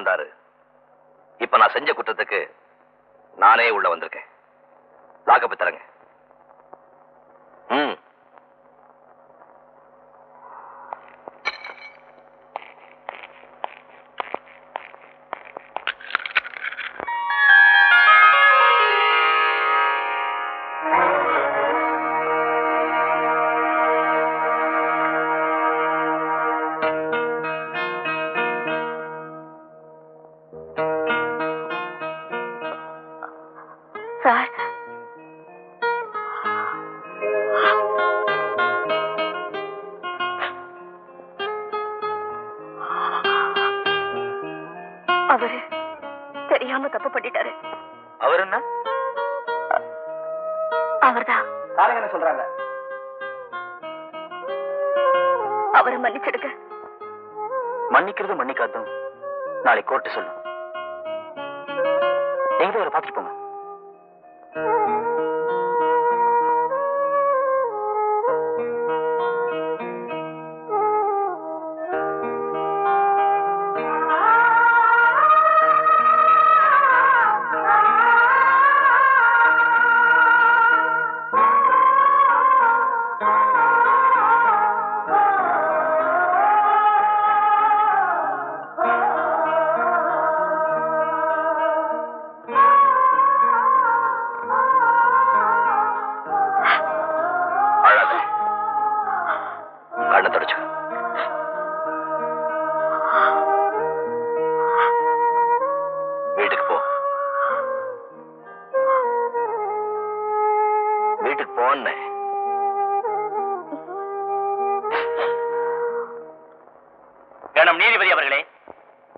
வந்தாரு. இப்ப நான் செஞ்ச குற்றத்துக்கு நானே உள்ள வந்திருக்கேன். லாக்கப்பு தரங்க. பண்ணிட்டாரு அவர் என்ன? அவர்தான். என்ன சொல்றாங்க? அவரை மன்னிச்சிடுங்க. மன்னிக்கிறது மன்னிக்காதும் நாளை கோர்ட்டு சொல்லும். நீங்க அவரை பார்த்துட்டு போங்க.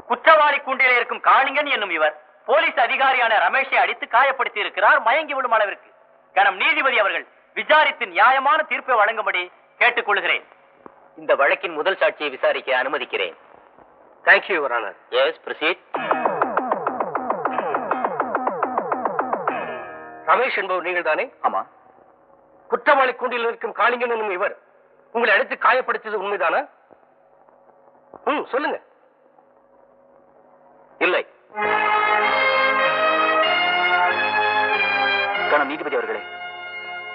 குற்றவாளி கூண்டிலே இருக்கும் காளிங்கன் என்னும் இவர் போலீஸ் அதிகாரியான ரமேஷை அடித்து காயப்படுத்தி இருக்கிறார் மயங்கி விடும் அளவிற்கு. கணம் நீதிபதி அவர்கள் விசாரித்து நியாயமான தீர்ப்பை வழங்கும்படி கேட்டுக்கொள்கிறேன். இந்த வழக்கின் முதல் சாட்சியை விசாரிக்க அனுமதிக்கிறேன். Thank you your honour yes proceed Ramesh என்பவர் நீங்கள் தானே ஆமா. குற்றவாளி கூண்டில் இருக்கும் காளிங்கன் என்னும் இவர் உங்களை அடித்து காயப்படுத்தியது உண்மைதானா? ம் சொல்லுங்க. இல்லை. கணம் நீதிபதி அவர்களே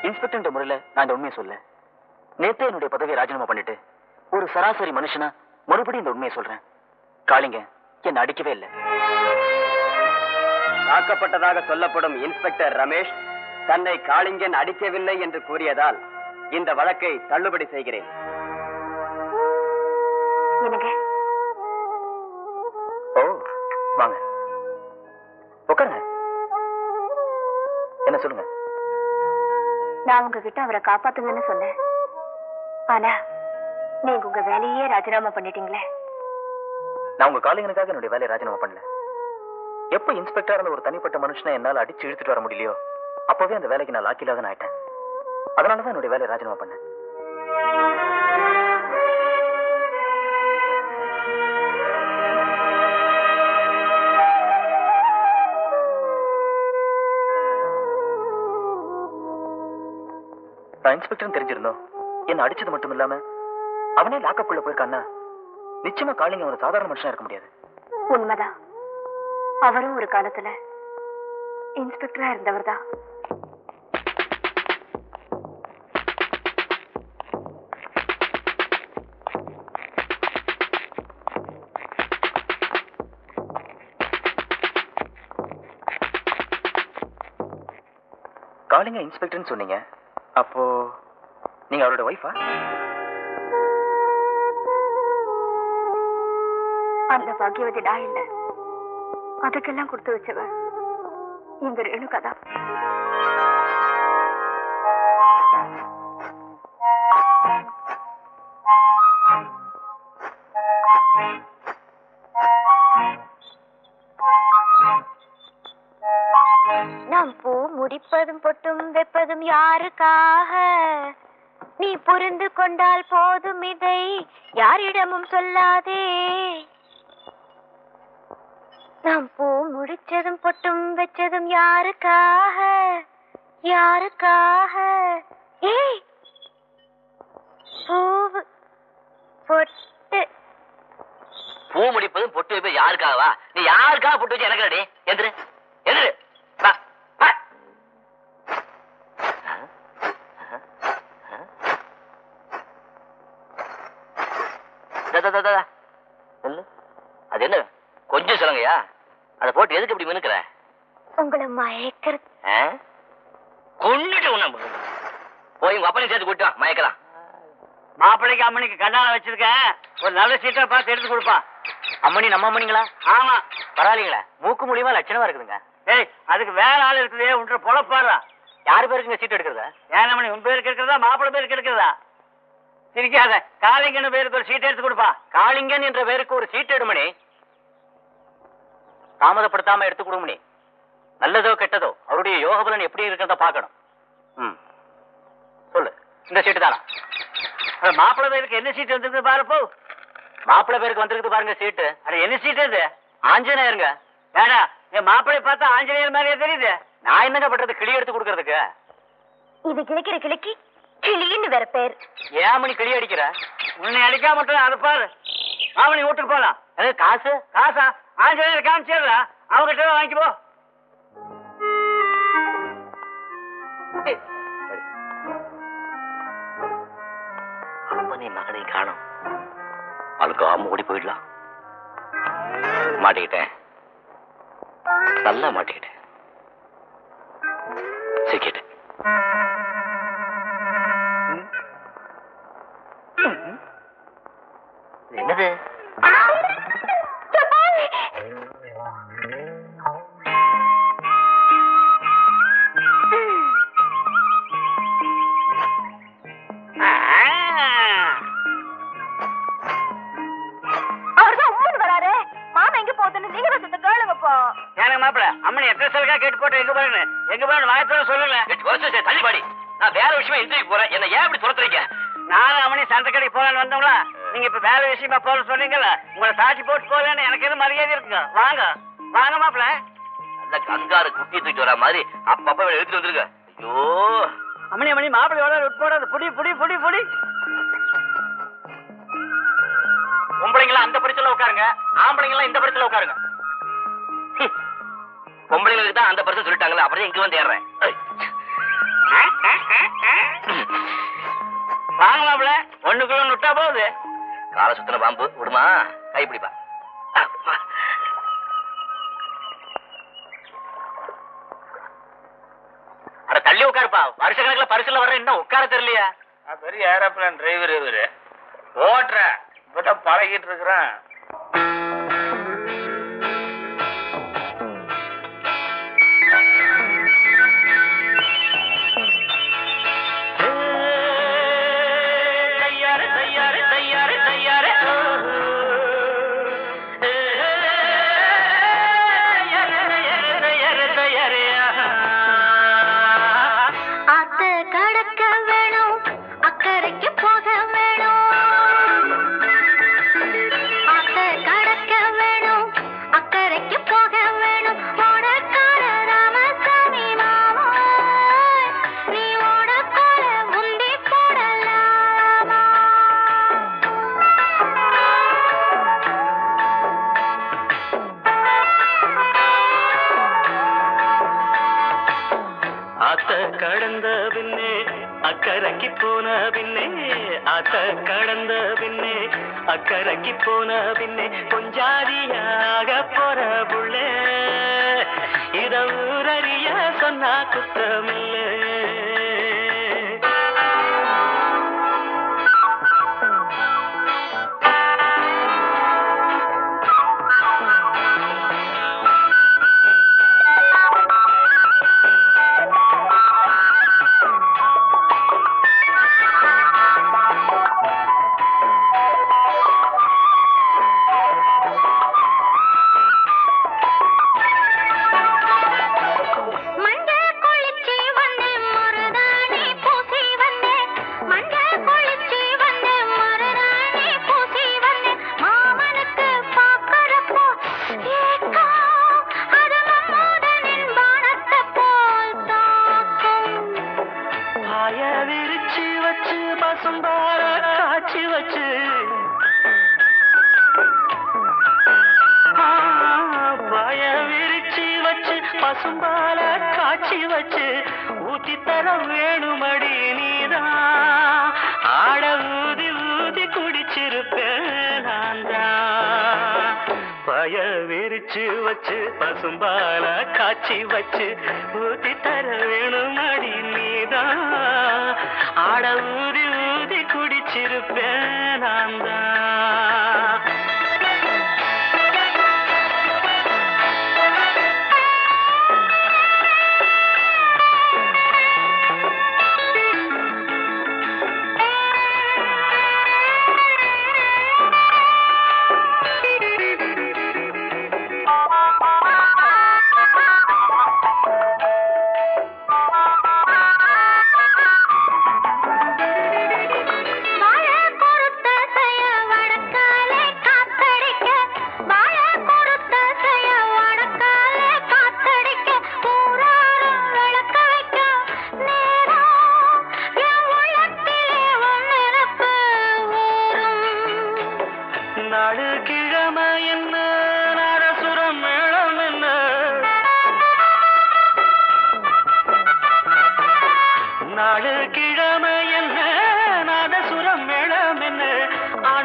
இன்ஸ்பெக்டர் முறையில நான் இந்த உண்மையை சொல்ல நேத்தே என்னுடைய பதவியை ராஜினாமா பண்ணிட்டு ஒரு சராசரி மனுஷனா மறுபடியும் இந்த உண்மையை சொல்றேன். காளிங்க என்ன அடிக்கவே இல்லை. தாக்கப்பட்டதாக சொல்லப்படும் இன்ஸ்பெக்டர் ரமேஷ் தன்னை காளிங்கன் அடிக்கவில்லை என்று கூறியதால் இந்த வழக்கை தள்ளுபடி செய்கிறேன். நான் உங்ககிட்ட அவரை காப்பாத்துங்கன்னு சொன்னேன். ஆனா நீங்க உங்க வேலையே ராஜினாமா பண்ணிட்டீங்களே. நான் உங்க காலிங்கனுக்காக என்னுடைய வேலையை ராஜினாமா பண்ணல. எப்ப இன்ஸ்பெக்டர் இருந்த ஒரு தனிப்பட்ட மனுஷனை என்னால அடிச்சு இழுத்துட்டு வர முடியலையோ அப்பவே அந்த வேலைக்கு நான் லாக்கிலாக ஆயிட்டேன். அதனாலதான் என்னுடைய வேலையை ராஜினாமா பண்ணேன். நான் இன்ஸ்பெக்டர் தெரிஞ்சிருந்தோம் என்ன அடிச்சது மட்டும் இல்லாம அவனே லாக்கப்புள்ள போயிருக்கான்னா நிச்சயமா காளிங்க ஒரு சாதாரண மனுஷனா இருக்க முடியாது. உண்மைதான். அவரும் ஒரு காலத்துல இன்ஸ்பெக்டரா இருந்தவர் தான். காளிங்க இன்ஸ்பெக்டர்னு சொன்னீங்க. அப்போ நீங்க அவரோட ஒய்ஃபா அந்த பாக்கியவதி நான் இல்ல. அதுக்கெல்லாம் கொடுத்து வச்சவ இந்த ரேணுகா தான் முடிப்பதும் பொட்டும் வெப்பதும் யாருக்காக? நீ புரிந்து கொண்டால் போதும் இதை யாரிடமும் சொல்லாதே. நாம் பூ முடிச்சதும் பொட்டும் வச்சதும் யாருக்காக? யாருக்காக? ஏய்! பூவு பொட்டு. பூ முடிப்பதும் பொட்டு வைப்பது யாருக்காகவா? நீ யாருக்காக பொட்டு வச்சு எனக்கு எந்திரு. அது என்ன? கொஞ்சம் சொல்லுங்கய்யா. அதை போட்டு எதுக்கு இப்படி மினுக்குற? உங்களை? கொன்னுட்டு உன்னை போய் உங்க அப்பனையும் சேர்த்து கூட்டான் மயக்கலாம். மாப்பிள்ளைக்கு அம்மனிக்கு கண்ணால வச்சிருக்கேன் ஒரு நல்ல சீட்டை பார்த்து எடுத்து கொடுப்பா. அம்மணி நம்ம அம்மணிங்களா ஆமா. பரவாயில்லைங்களா. மூக்கு மூலியமா லட்சணமா இருக்குதுங்க. ஏய் அதுக்கு வேற ஆள் இருக்குதே உன்ற பொழப்பாடுறா யாரு பேருக்குங்க சீட் எடுக்கிறதா? ஏன் அம்மனி உன் பேருக்கு இருக்கிறதா மாப்பிள்ளை பேருக்கு இருக்கிறதா சிரிக்காத. காளிங்கன்னு பேருக்கு ஒரு சீட் எடுத்து கொடுப்பா. காளிங்கன் என்ற பேருக்கு ஒரு சீட் எடுமணி. தாமதப்படுத்தாம எடுத்து கொடுமணி நல்லதோ கெட்டதோ அவருடைய யோகபலன் எப்படி இருக்கிறத பார்க்கணும். ம். சொல்லு. இந்த சீட்டு தானா? மாப்பிள்ளை பேருக்கு என்ன சீட் வந்திருக்கு பாருப்போ மாப்பிள்ளை பேருக்கு வந்திருக்குது பாருங்க சீட்டு. அட என்ன சீட் அது? ஆஞ்சநேயருங்க. ஏடா என் மாப்பிள்ளை பார்த்தா ஆஞ்சநேயர் மாதிரியே தெரியுது. நான் என்னங்க பண்றது? கிளி எடுத்து கொடுக்கறதுக்கு? இது கிழக்கிற கிழக்கி கிளின்னு வேற பேர். ஏன் மணி கிளி அடிக்கிற? உன்னை அடிக்காம மட்டும் அதை பாரு. மாமனி வீட்டுக்கு போலாம். அது காசு? காசா? ஆஞ்சநேயர் காமிச்சிடுறா அவங்ககிட்ட வாங்கி போ அப்பனே மகனை காணும். அவளுக்கு அம்ம ஓடி போயிடலாம். மாட்டிக்கிட்டேன். நல்லா மாட்டிக்கிட்டேன். சிக்கிட்டேன் பாடி. நான் வேற விஷயமா இன்டர்வியூ போறேன். என்ன ஏன் இப்படி துரத்துறீங்க? நானும் அம்மனி சந்தை கடைக்கு போகலான்னு வந்தோங்களா நீங்க இப்ப வேலை விஷயமா போல சொன்னீங்கல்ல உங்களை சாட்சி போட்டு போகலன்னு எனக்கு எதுவும் மரியாதை இருக்குங்க. வாங்க. வாங்க மாப்பிள்ள. நல்ல கங்காரு குட்டி தூக்கிட்டு வர மாதிரி அப்பப்ப எடுத்துட்டு வந்துருங்க. ஐயோ. அம்மனி அம்மனி மாப்பிள்ளையோட விட்டு போடாது புடி புடி புடி புடி. பொம்பளைங்களா அந்த பரிசுல உட்காருங்க. ஆம்பளைங்களா இந்த பரிசுல உட்காருங்க. பொம்பளைங்களுக்கு தான் அந்த பர்சன் சொல்லிட்டாங்களே அப்புறம் இங்க வந்து ஏறேன். வாங்க மாப்பிள்ள. ஒண்ணுக்குள்ள விட்டா போகுது. கால சுத்தின பாம்பு விடுமா? கைப்பிடிப்பா அட தள்ளி உட்காருப்பா. வருஷ கணக்குல பரிசுல வர்ற இன்னும் உட்கார தெரியலையா. பெரிய ஏரோப்ளேன் டிரைவர் இவரு. ஓட்டுற. இப்பதான் பழகிட்டு இருக்கிறேன். அக்கறைக்கு போன பின்னே அத கடந்த பின்னே அக்கறைக்கு போன பின்னே கொஞ்சாதியாக போற புள்ளே. இத ஊரறிய சொன்னா குத்தமில்லை. பாய விரிச்சு வச்சு பசும்பார காட்சி வச்சு. பாய விரிச்சு வச்சு பசும்பால காட்சி வச்சு. ஊத்தி தர வேணுமடி நீதான். ஆட ஊதி விரிச்சு வச்சு பசும்பால காய்ச்சி வச்சு ஊத்தி தர வேணும் அடி நீதான். ஆட ஊதி ஊதி குடிச்சிருப்பேன் நான் தான்.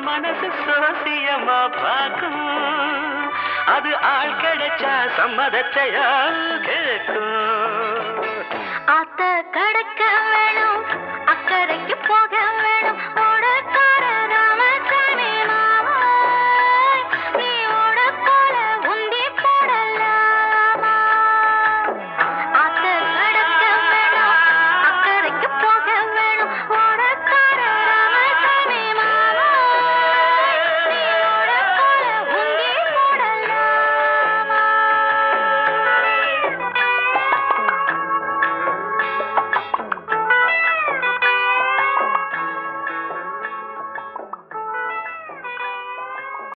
மனசு சாத்தியமா பார்க்கும். அது ஆள் கிடைச்சா சம்மதத்தையா கேட்கும். அத்த கடக்க வேணும் அக்கறைக்கு போக வேணும்.